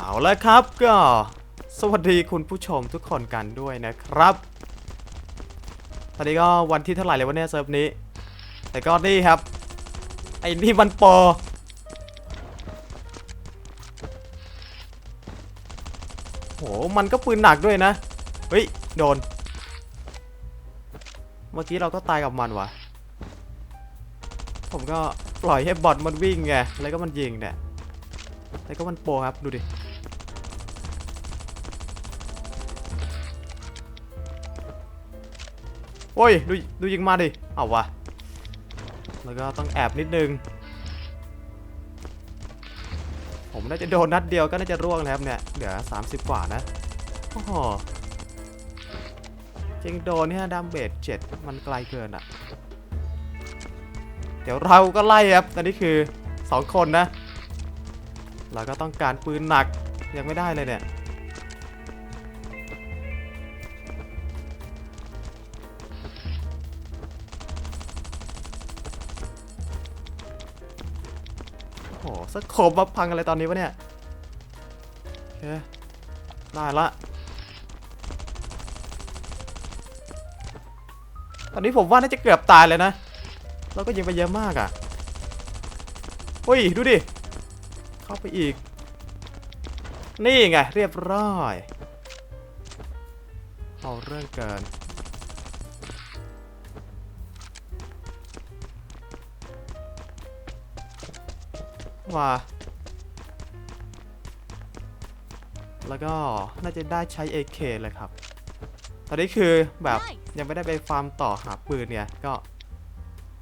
เอาละครับก็สวัสดีคุณผู้ชมทุกคนกันด้วยนะครับ ตอนนี้ก็วันที่เท่าไหร่เลยวะเนี่ยเซิร์ฟนี้ แต่ก็นี่ครับ ไอ้นี่มันปรโหมันก็ปืนหนักด้วยนะ เฮ้ย โดน เมื่อกี้เราก็ตายกับมันวะผมก็ปล่อยให้บอทมันวิ่งไง แล้วก็มันยิงเนี่ย แล้วก็มันโปครับ ดูดิ โอ้ยดูดูยิงมาดิเอาวะแล้วก็ต้องแอบนิดนึง ผมน่าจะโดนนัดเดียวก็น่าจะร่วงแล้วครับเนี่ยเหลือ30 กว่านะโอ้โหจริงโดนเนี่ยดามเบจเจ็ดมันไกลเกินอะเดี๋ยวเราก็ไล่ครับตอนนี้คือ 2 คนนะ เราก็ต้องการปืนหนักยังไม่ได้เลยเนี่ย สโคบมาพังอะไรตอนนี้วะเนี่ยโอเคได้ละ ตอนนี้ผมว่าน่าจะเกือบตายเลยนะ เราก็ยิงไปเยอะมากอะ่ะเฮ้ย ดูดิ เข้าไปอีก นี่ไง เรียบร้อย เอาเรื่องเกิน ว่าแล้วก็น่าจะได้ใช้ AK เลยครับ ตอนนี้คือแบบยังไม่ได้ไปฟาร์มต่อหาปืนเนี่ย ก็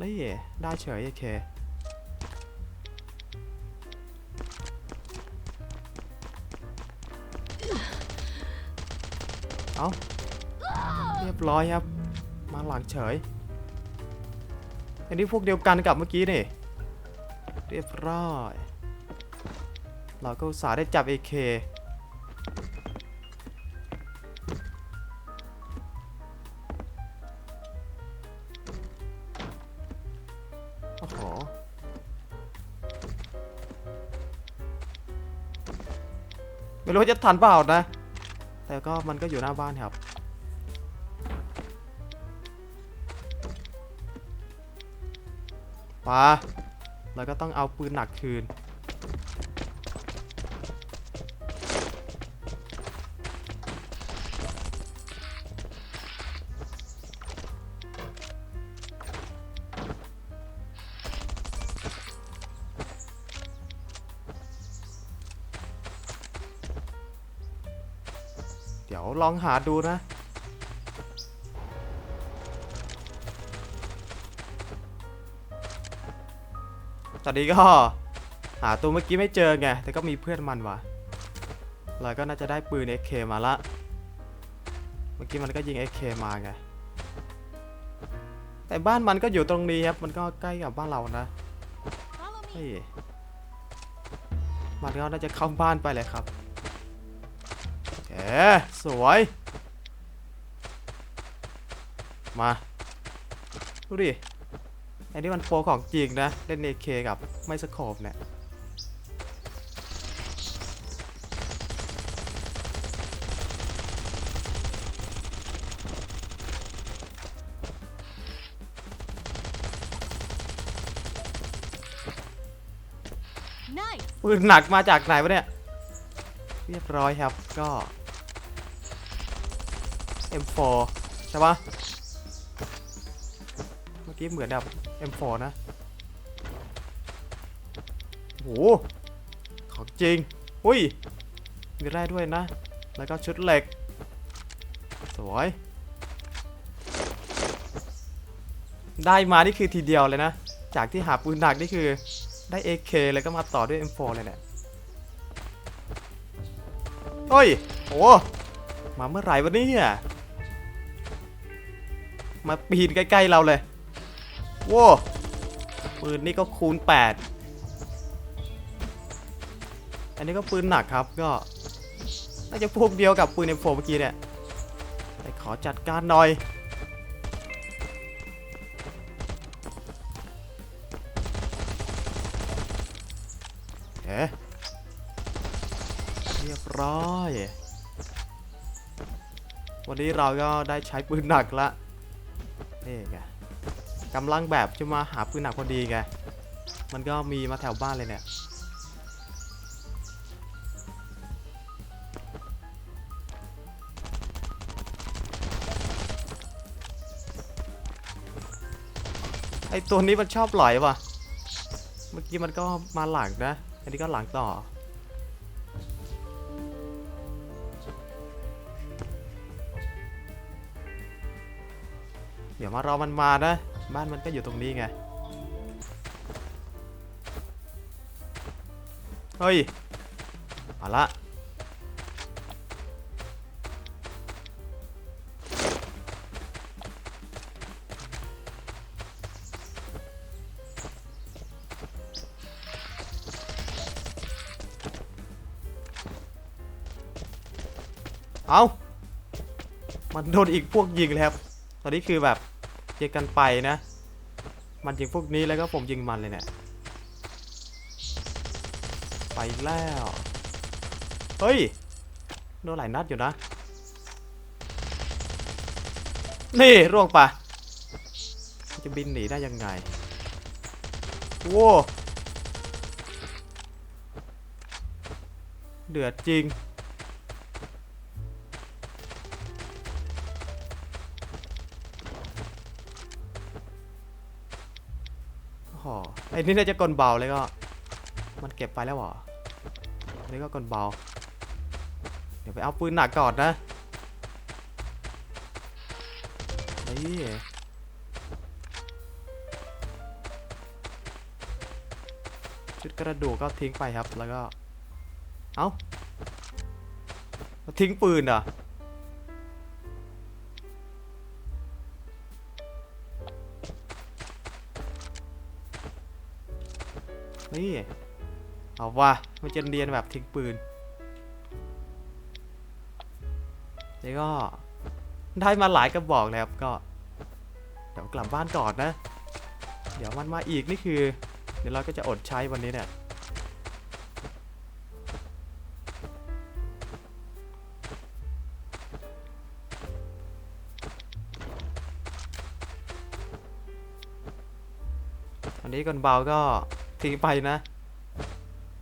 นี่ได้เฉย AK เอาเรียบร้อยครับ มาหลังเฉย อันนี้พวกเดียวกันกับเมื่อกี้นี่ เรียบร้อย เราก็สาได้จับ AK โอ้โห ไม่รู้ว่าจะทันเปล่านะ แต่ก็มันก็อยู่หน้าบ้านครับปาแล้วก็ต้องเอาปืนหนักคืน ดี๋ยวลองหาดูนะ ตอนนี้ก็หาตัวเมื่อกี้ไม่เจอไง แต่ก็มีเพื่อนมันว่ะเราก็น่าจะได้ปืน AK มาละ เมื่อกี้มันก็ยิง AK มาไง แต่บ้านมันก็อยู่ตรงนี้ครับ มันก็ใกล้กับบ้านเรานะ Follow เฮ้ me. ยมันก็น่าจะเข้าบ้านไปเลยครับโอเค สวย มา ดูดิไอ้นี่มันโปรของจริงนะ เล่น AK กับไม่สโคปเนี่ย Nice. ปืนหนักมาจากไหนวะเนี่ย เรียบร้อยครับก็ M4 ใช่ปะเมื่อกี้เหมือนแบบ M4 นะโหของจริง อุ้ย มีแร่ด้วยนะ แล้วก็ชุดเหล็ก สวย ได้มานี่คือทีเดียวเลยนะ จากที่หาปืนหนักนี่คือได้ AK แล้วก็มาต่อด้วย M4 เลยเนี่ยเฮ้ย โอ้ มาเมื่อไหร่วันนี้เนี่ย มาปีนใกล้ๆเราเลยโว้ปืนนี่ก็คูณ 8 อันนี้ก็ปืนหนักครับก็น่าจะพวกเดียวกับปืน M4 เมื่อกี้เนี่ยแต่ขอจัดการหน่อยเอ๊ะเรียบร้อย วันนี้เราก็ได้ใช้ปืนหนักละ นี่ไงกำลังแบบจะมาหาปืนหนักพอดีไง มันก็มีมาแถวบ้านเลยเนี่ย ไอตัวนี้มันชอบไหลว่ะ เมื่อกี้มันก็มาหลังนะ อันนี้ก็หลังต่อ เดี๋ยวมารอมันมานะ บ้านมันก็อยู่ตรงนี้ไง เฮ้ยเอาละ เอามันโดนอีกพวกยิงเลยครับต อนนี้คือแบบเจอกันไปนะ มันยิงพวกนี้แล้วก็ผมยิงมันเลยเนี่ย ไปแล้ว เฮ้ย โดนหลายนัดอยู่นะ นี่ร่วงปะจะบินหนีได้ยังไงโว้เดือดจริง อ้โหไอ้นี่น่าจะกลเบาเลยก็ มันเก็บไปแล้วหรออันนี้ก็กลเบา เดี๋ยวไปเอาปืนหนักก่อนนะนี่ชุดกระดูกก็ทิ้งไปครับแล้วก็ เอ้าทิ้งปืนเห นี่เอาว่ะมันจะเรียนแบบทิ้งปืนนี่ก็ได้มาหลายกระบอกแล้วก็ เดี๋ยวกลับบ้านก่อนนะ เดี๋ยวมันมาอีกนี่คือ เดี๋ยวเราก็จะอดใช้วันนี้เนี่ยอันนี้ก่อนเบาก็ ทิ้งไปนะ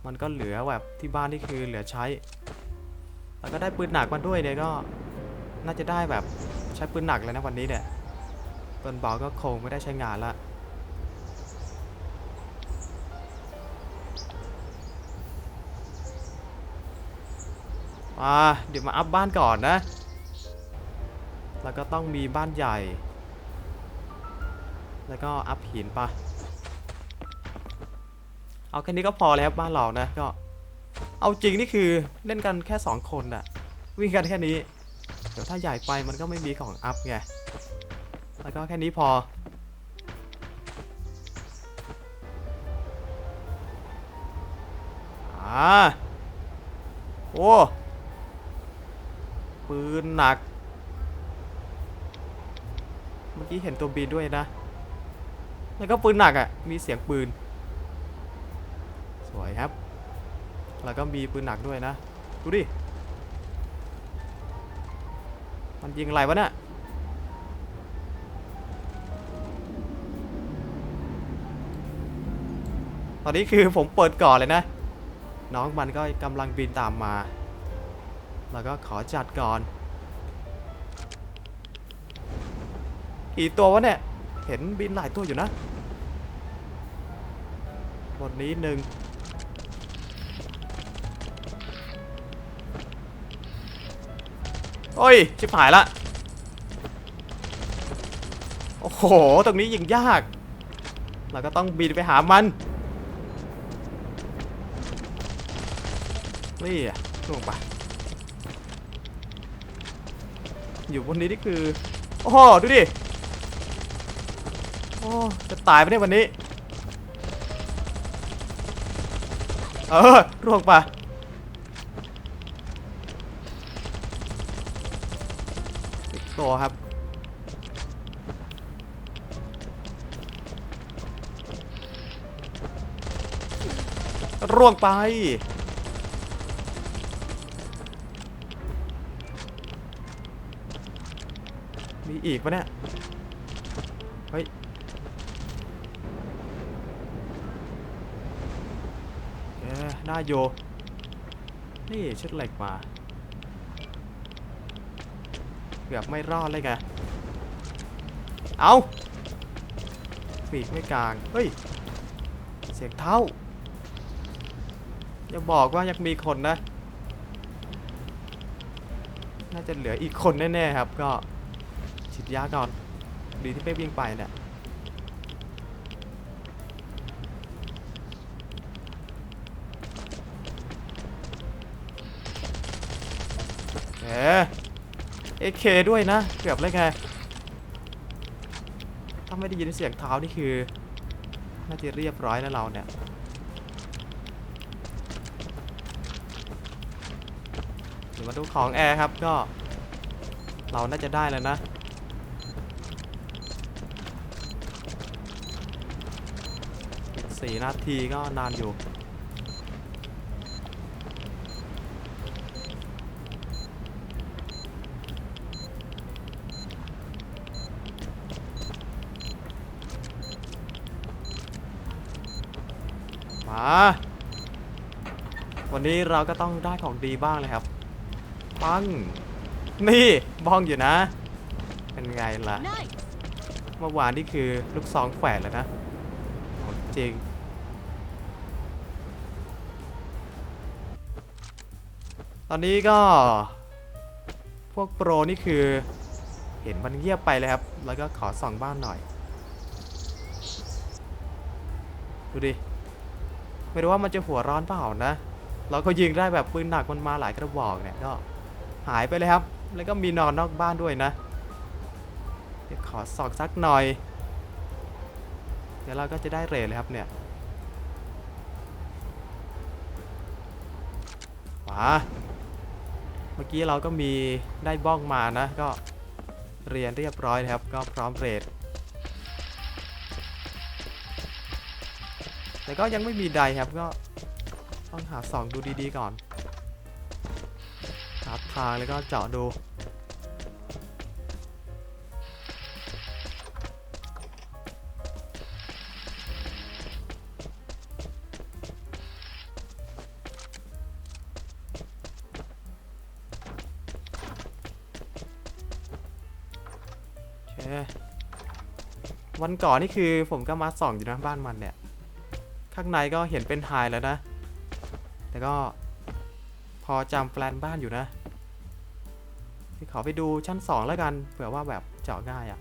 มันก็เหลือแบบที่บ้านนี่คือเหลือใช้ แล้วก็ได้ปืนหนักมาด้วยเนี่ยก็ น่าจะได้แบบใช้ปืนหนักเลยนะวันนี้เนี่ยก่อนเบาก็คงไม่ได้ใช้งานละมาเดี๋ยวมาอัพบ้านก่อนนะ แล้วก็ต้องมีบ้านใหญ่ แล้วก็อัพหินปะ เอาแค่นี้ก็พอแล้วบ้านเรานะก็เอาจริงนี่คือเล่นกันแค่ 2 คนอะวิ่งกันแค่นี้เดี๋ยวถ้าใหญ่ไปมันก็ไม่มีของอัพไงแล้วก็แค่นี้พอ อ่า โอ้ปืนหนัก เมื่อกี้เห็นตัวบีนด้วยนะ แล้วก็ปืนหนักอะ่ะ มีเสียงปืน วยครับ แล้วก็มีปืนหนักด้วยนะ ดูดิ มันยิงอะไรวะเนี่ยตอนนี้คือผมเปิดก่อนเลยนะ น้องมันก็กำลังบินตามมา แล้วก็ขอจัดก่อน กี่ตัววะเนี่ย เห็นบินหลายตัวอยู่นะบนนี้หนึ่ง โอ้ย ชิบหายละ โอ้โห ตรงนี้ยิงยาก เราก็ต้องบินไปหามัน นี่ลงไป อยู่บนนี้นี่คือ โอ้โห ดูดิ โอ้ จะตายไปในยวันนี้ เออร่วงไป ร่วงไป มีอีกปะเนี่ย เฮ้ย เอ๊ได้โย นี่เช็ดเหล็กมาเกือบไม่รอดเลยแกเอาปีกไม่กลาง เฮ้ย เสียงเท้า อย่าบอกว่ายังมีคนนะ น่าจะเหลืออีกคนแน่ๆครับ ก็ฉีดยาก่อน ดีที่ไม่วิ่งไปเนี่ยเอ๊ะเอเคด้วยนะ เกือบเลยไง ถ้าไม่ได้ยินเสียงเท้านี่คือ น่าจะเรียบร้อยแล้วเราเนี่ย เดี๋ยวมาดูของแอร์ครับก็ เราน่าจะได้แล้วนะ สี่นาทีก็นานอยู่มาวันนี้เราก็ต้องได้ของดีบ้างเลยครับ ปัง นี่บ้องอยู่นะ เป็นไงล่ะ เมื่อวานนี่คือลูกซองแฝดเลยนะจริง ตอนนี้ก็ พวกโปรนี่คือ เห็นมันเงียบไปเลยครับ แล้วก็ขอส่องบ้านหน่อย ดูดิ ไม่รู้ว่ามันจะหัวร้อนเปล่านะ เราก็ยิงได้แบบปืนหนักมันมาหลายกระบอกเนี่ยก็ หายไปเลยครับ แล้วก็มีนอนนอกบ้านด้วยนะ เดี๋ยวขอสอกสักหน่อย เดี๋ยวเราก็จะได้เรทเลยครับเนี่ยมาเมื่อกี้เราก็มีได้บ้องมานะ ก็เรียนเรียบร้อยนะครับ ก็พร้อมเรทแต่ก็ยังไม่มีใดครับก็ต้องหาสองดูดีๆก่อน ทางแล้วก็เจาะดู วันก่อนนี่คือผมก็มาส่องอยู่นะบ้านมันเนี่ย ข้างในก็เห็นเป็นไฮแล้วนะ แต่ก็พอจำแปลนบ้านอยู่นะ อไปดูชั้นสองแล้วกัน เผื่อว่าแบบเจาะง่ายอะ่ะ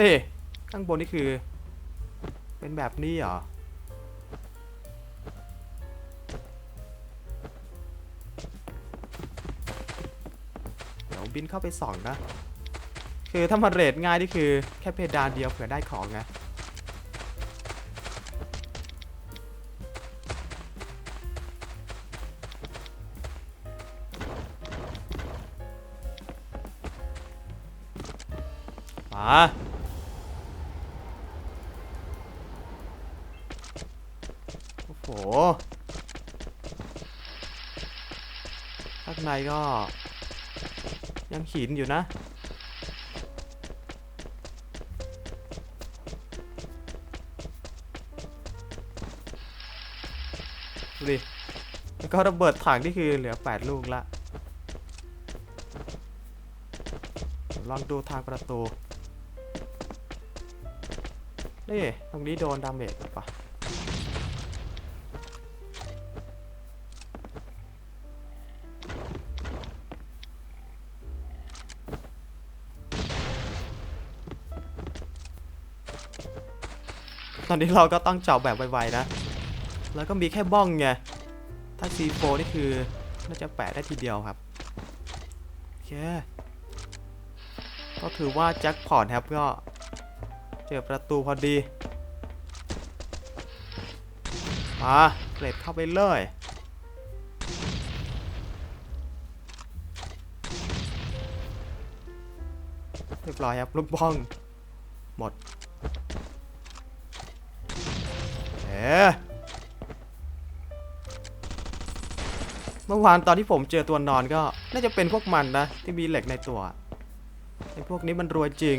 นี่ ข้างบนนี่คือ เป็นแบบนี้เหรอ เดี๋ยวบินเข้าไปส่องนะคือถ้ามาเรทง่ายนี่คือแค่เพดานเดียวเผื่อได้ของไง โอ้โห ข้างในก็ ยังหินอยู่นะ ดูดิ แล้วก็ระเบิดถังที่คือเหลือ 8 ลูกละลองดูทางประตู นี่ตรงนี้โดนดาเมจปะตอนนี้เราก็ต้องเจาะแบบไวๆนะ แล้วก็มีแค่บ้องไง ถ้า C4 นี่คือน่าจะแปะได้ทีเดียวครับ โอเค ก็ถือว่าแจ็คพอตครับก็ จอประตูพอดีมาเกรดเข้าไปเลยเรียบร้อยครับลูกบ้องหมดโอเคเมื่อวานตอนที่ผมเจอตัวนอนก็ น่าจะเป็นพวกมันนะ ที่มีเหล็กในตัวไอ้พวกนี้มันรวยจริง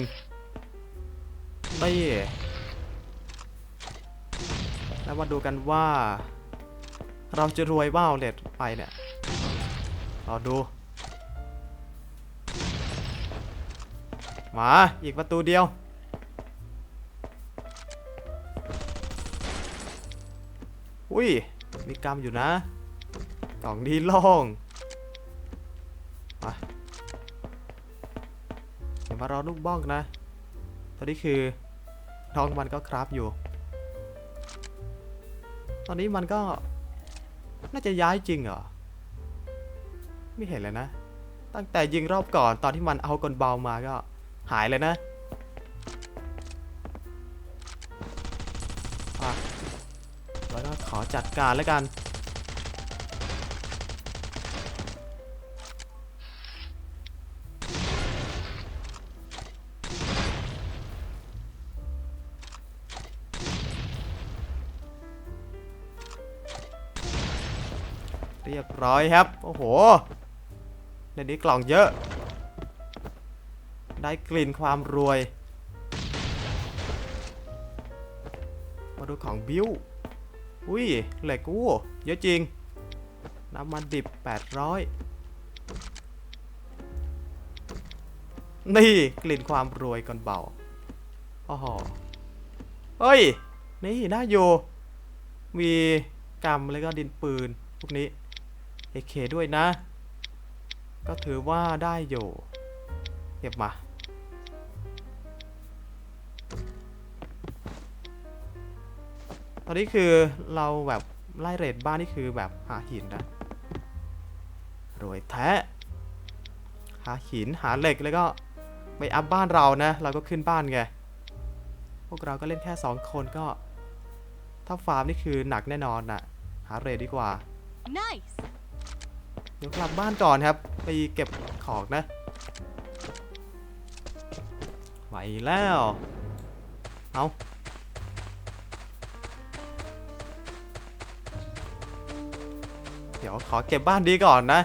นี่แล้วมาดูกันว่า เราจะรวยบ้าเลดไปเนี่ยรอดู มาอีกประตูเดียว อุ้ย มีกรรมอยู่นะกล่องดีล่งมาเดี๋ยวมารอลูกบ้องนะ ตอนนี้คือ ท้องมันก็ครับอยู่ ตอนนี้มันก็ น่าจะย้ายจริงเหรอ ไม่เห็นเลยนะ ตั้งแต่ยิงรอบก่อนตอนที่มันเอากลเบามาก็หายเลยนะอะแล้วก็ขอจัดการแล้วกัน เรียบร้อยครับ โอ้โหในนี้กล่องเยอะ ได้กลิ่นความรวย มาดูของบิวอุ้ยเหล็กกู้เยอะจริง น้ำมันดิบ 800 นี่กลิ่นความรวยก่อนเบาโอ้โหเฮ้ย นี่น่าอยู่ มีกำแล้วก็ดินปืน พวกนี้ AK ด้วยนะ ก็ถือว่าได้อยู่เก็บมา ตอนนี้คือเราแบบไล่เรทบ้านนี่คือแบบหาหินนะรวยแท้ หาหินหาเหล็กแล้วก็ไปอัพบ้านเรานะ เราก็ขึ้นบ้านไง พวกเราก็เล่นแค่ 2 คนก็ ถ้าฟาร์มนี่คือหนักแน่นอนนะหาเรทดีกว่า Nice. เดี๋ยวกลับบ้านก่อนครับ ไปเก็บของนะไหวแล้ว เอาเดี๋ยวขอเก็บบ้านดีก่อนนะ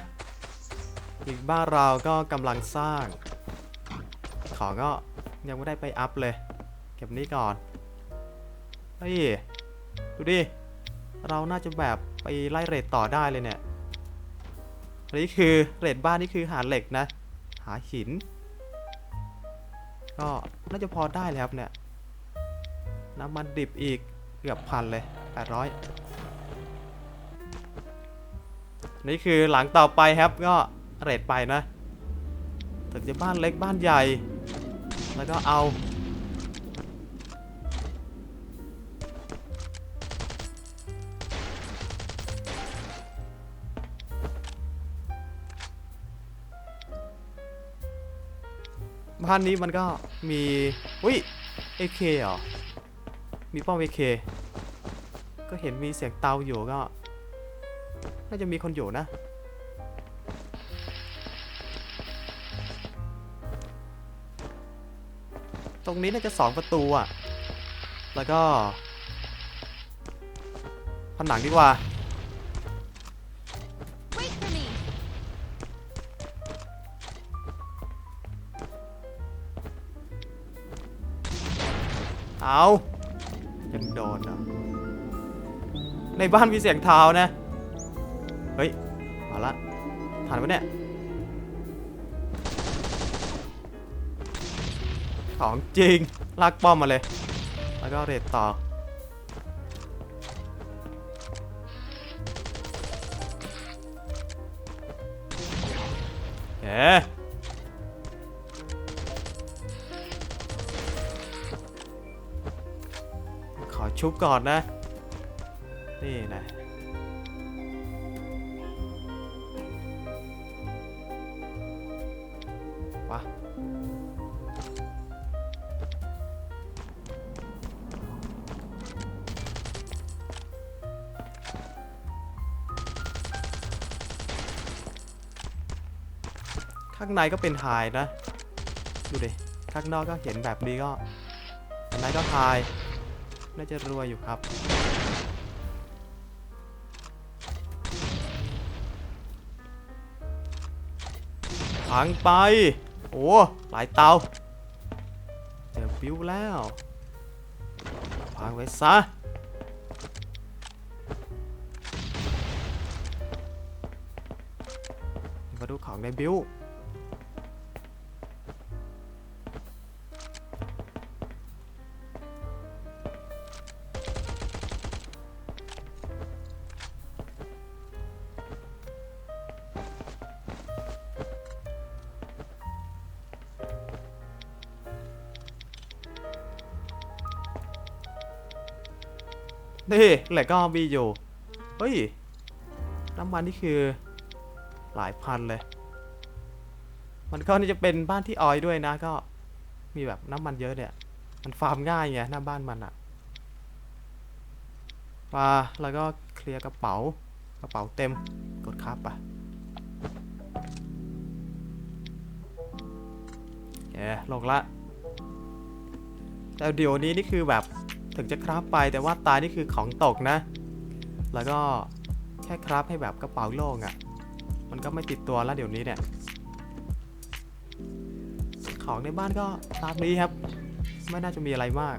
อีกบ้านเราก็กำลังสร้าง ของก็ยังไม่ได้ไปอัพเลย เก็บนี้ก่อนเฮ้ย ดูดิ เราน่าจะแบบไปไล่เรทต่อได้เลยเนี่ย อันนี้คือเรทบ้านนี่คือหาเหล็กนะ หาหิน ก็น่าจะพอได้เลยครับเนี่ย น้ำมันดิบอีกเกือบพันเลย 800 นี่คือหลังต่อไปครับ ก็เรทไปนะถึงจะบ้านเล็กบ้านใหญ่ แล้วก็เอา บ้านนี้มันก็มีอุ้ย AK เคเหรอ มีป้อม AK ก็เห็นมีเสียงเตาอยู่ก็ น่าจะมีคนอยู่นะ ตรงนี้น่าจะสองประตูอะแล้วก็ผนังดีกว่า เอายังโดนเหรอในบ้านมีเสียงเท้านะ เฮ้ยมาละผ่านปะเนี่ย ของจริง ลากป้อมมาเลย แล้วก็เรดต่อ เอ๊ ชุบก่อนนะ นี่นะวะข้างในก็เป็นไฮนะ ดูดิ ข้างนอกก็เห็นแบบนี้ก็ข้างในก็ไฮ น่าจะรวยอยู่ครับ พังไป โอ้หลายเตาเจอบิวแล้วพังไว้ซะมาดูของในบิว นี่เหล็กก็มีอยู่ เฮ้ย น้ำมันนี่คือ หลายพันเลย มันก็นี่จะเป็นบ้านที่ออยด้วยนะ ก็มีแบบน้ำมันเยอะเนี่ย มันฟาร์มง่ายไงหน้าบ้านมันอะมาแล้วก็เคลียร์กระเป๋า กระเป๋าเต็ม กดครับปะแกลงละ แต่เดี๋ยวนี้นี่คือแบบ ถึงจะคราฟไปแต่ว่าตายนี่คือของตกนะ แล้วก็แค่คราฟให้แบบกระเป๋าโล่งอะ่ะ มันก็ไม่ติดตัวแล้วเดี๋ยวนี้เนี่ย ของในบ้านก็ตามนี้ครับ ไม่น่าจะมีอะไรมาก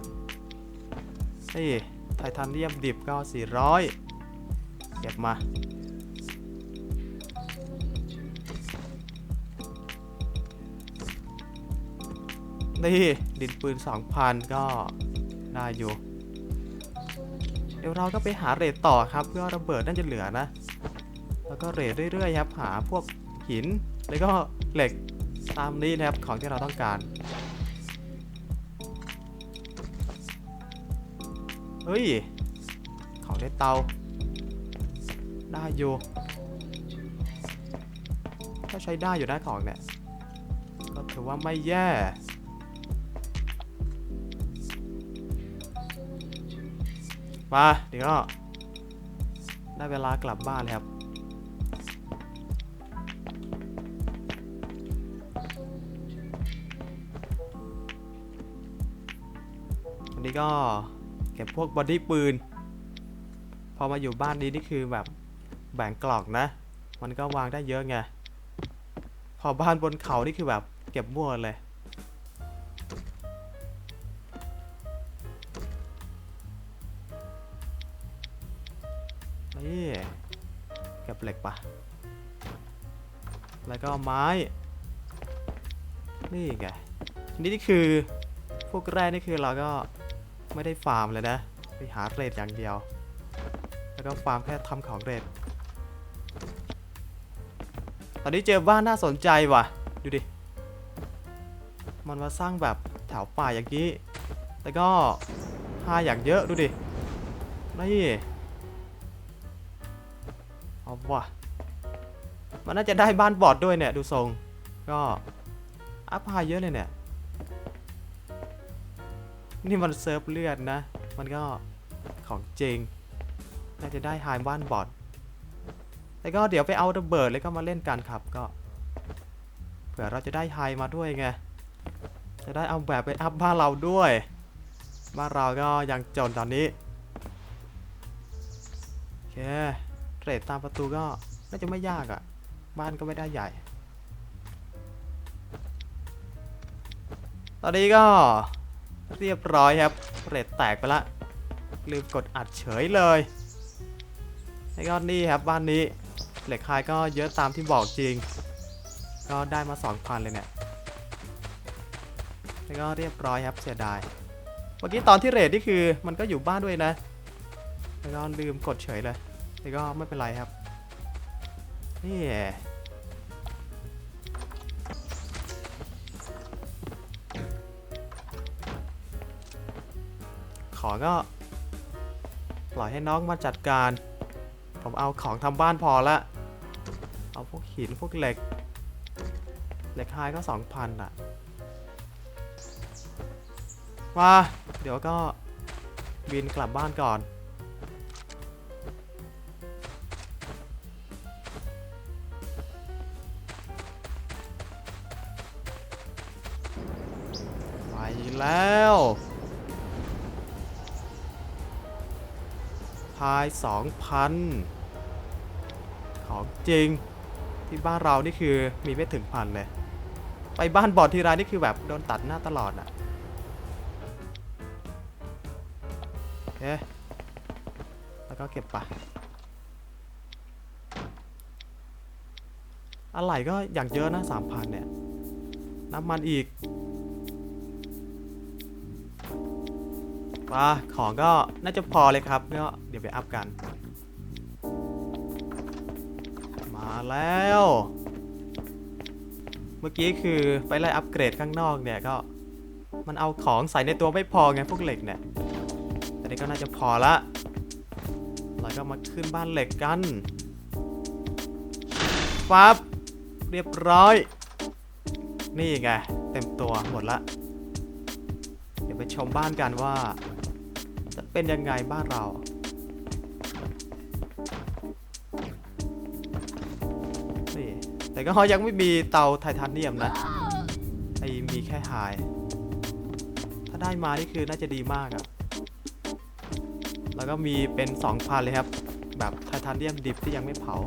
นี่ไททานเนียมดิบก็ 400 เก็บมานี่ดินปืน 2,000 ก็ได้อยู่ เดี๋ยวเราก็ไปหาเรทต่อครับ เพื่อระเบิดน่าจะเหลือนะ แล้วก็เรทเรื่อยๆครับ หาพวกหิน แล้วก็เหล็กตามนี้นะครับของที่เราต้องการ เฮ้ย ของในเตา ได้อยู่ก็ใช้ได้อยู่นะของเนี่ย ก็ถือว่าไม่แย่ มาเดี๋ยวก็ได้เวลากลับบ้านแล้วครับ วันนี้ก็เก็บพวกบอดี้ปืน พอมาอยู่บ้านนี้นี่คือแบบแบ่งกล่องนะ มันก็วางได้เยอะไง พอบ้านบนเขานี่คือแบบเก็บมั่วเลย นี่เก็บเหล็กปะแล้วก็ไม้ นี่ไง นี่นี่คือ พวกแร่นี่คือเราก็ไม่ได้ฟาร์มเลยนะ ไปหาเรทอย่างเดียว แล้วก็ฟาร์มแค่ทำของเรทตอนนี้เจอบ้านน่าสนใจว่ะ ดูดิ มันมาสร้างแบบแถวป่าอย่างนี้ แล้วก็หาอย่างเยอะดูดิ นี่ เอาว่ะ มันน่าจะได้บ้านบอดด้วยเนี่ย ดูทรง ก็อัพไฮเยอะเลยเนี่ย นี่มันเซิร์ฟเลือดนะ มันก็ของจริง น่าจะได้ไฮบ้านบอดแล้วก็เดี๋ยวไปเอาระเบิดแล้วก็มาเล่นกันครับก็เผื่อเราจะได้ไฮมาด้วยไง จะได้เอาแบบไปอัพบ้านเราด้วย บ้านเราก็ยังจนตอนนี้ โอเค เรทตามประตูก็น่าจะไม่ยากอะ่ะ บ้านก็ไม่ได้ใหญ่ ตอนนี้ก็เรียบร้อยครับเรทแตกไปละ ลืมกดอัดเฉยเลยแล้วก็นี่ครับบ้านนี้เหล็กคายก็เยอะตามที่บอกจริง ก็ได้มา2,000เลยเนี่ยแล้วก็เรียบร้อยครับเสียดาย เมื่อกี้ตอนที่เรทนี่คือมันก็อยู่บ้านด้วยนะแล้วก็ลืมกดเฉยเลย แต่ก็ไม่เป็นไรครับ นี่ขอก็ปล่อยให้น้องมาจัดการ ผมเอาของทำบ้านพอละ เอาพวกหินพวกเหล็ก เหล็กไฮก็2,000อะมาเดี๋ยวก็บินกลับบ้านก่อน 2,000 ของจริงที่บ้านเรานี่คือมีไม่ถึงพันเลย ไปบ้านบอดทีไรนี่คือแบบโดนตัดหน้าตลอดอะ่ะโอเคแล้วก็เก็บไปอะไรก็อย่างเยอะนะสามพันเนี่ย น้ำมันอีก ปลาของก็น่าจะพอเลยครับก็เดี๋ยวไปอัพกัน มาแล้ว เมื่อกี้คือไปไล่อัปเกรดข้างนอกเนี่ยก็ มันเอาของใส่ในตัวไม่พอไงพวกเหล็กเนี่ยแต่นี่ก็น่าจะพอละเราก็มาขึ้นบ้านเหล็กกันปั๊บเรียบร้อย นี่ไง เต็มตัวหมดละ เดี๋ยวไปชมบ้านกันว่า เป็นยังไงบ้านเรา นี่ แต่ก็ยังไม่มีเตาไทเทเนียมนะไอมีแค่ไฮถ้าได้มานี่คือน่าจะดีมากอะแล้วก็มีเป็น2,000เลยครับ แบบไทเทเนียมดิบที่ยังไม่เผา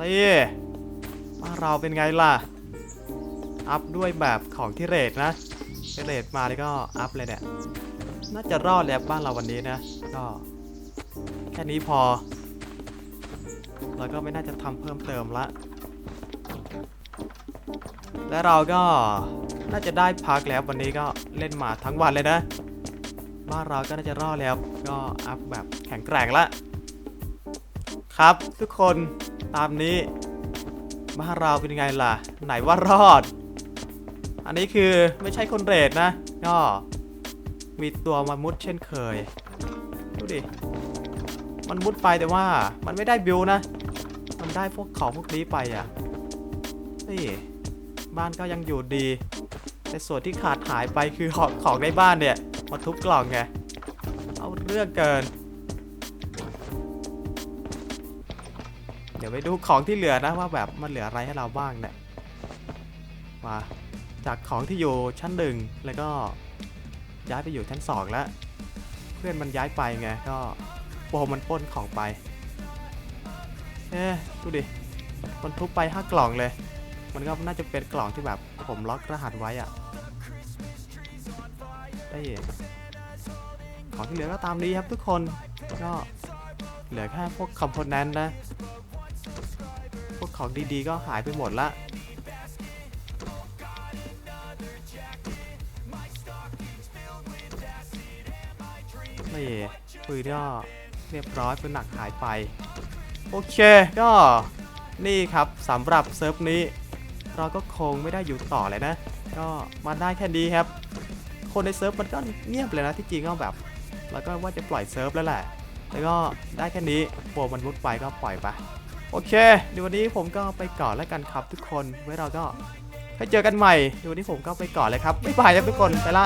นี่ เราเป็นไงล่ะ อัพด้วยแบบของที่เรทนะเรทมานี่ก็อัพเลยเนี่ย น่าจะรอดแล้วบ้านเราวันนี้นะ ก็ แค่นี้พอ แล้วก็ไม่น่าจะทำเพิ่มเติมละ และเราก็น่าจะได้พักแล้ววันนี้ก็เล่นมาทั้งวันเลยนะ บ้านเราก็น่าจะรอดแล้วก็อัพแบบแข็งแกร่งละครับทุกคนตามนี้ บ้านเราเป็นยังไงล่ะ ไหนว่ารอด อันนี้คือไม่ใช่คนเรทนะก็มีตัวมามุดเช่นเคย ดูดิ มันมุดไปแต่ว่ามันไม่ได้บิวนะ มันได้พวกของพวกนี้ไปอะ นี่ บ้านก็ยังอยู่ดี แต่ส่วนที่ขาดหายไปคือของของในบ้านเนี่ยมาทุบกล่องไง เอาเรื่องเกิน ดี๋ยวไปดูของที่เหลือนะว่าแบบมันเหลืออะไรให้เราบ้างเนี่ยมาจากของที่อยู่ชั้นหนึ่งแล้วก็ย้ายไปอยู่ชั้นสองแล้ว เพื่อนมันย้ายไปไงก็โปมันป้นของไปเอ๊ะดูดิมันทุบไปห้ากล่องเลย มันก็น่าจะเป็นกล่องที่แบบผมล็อกรหัสไว้อะได้ของที่เหลือก็ตามนี้ครับทุกคนก็เหลือแค่พวกคอมโพเนนต์นะ ของดีๆก็หายไปหมดละนี่ปืนก็เรียบร้อยปืนหนักหายไป โอเคก็นี่ครับสำหรับเซิร์ฟนี้ เราก็คงไม่ได้อยู่ต่อเลยนะ ก็มาได้แค่นี้ครับ คนในเซิร์ฟมันก็เงียบเลยนะที่จริงก็แบบแล้วก็ว่าจะปล่อยเซิร์ฟแล้วแหละ แล้วก็ได้แค่นี้โปรมันมุดไปก็ปล่อยไป โอเคเดี๋ยววันนี้ผมก็ไปก่อนแล้วกันครับทุกคนไว้เราก็ให้เจอกันใหม่เดี๋ยววันนี้ผมก็ไปก่อนเลยครับบ๊ายบายครับทุกคนไปละ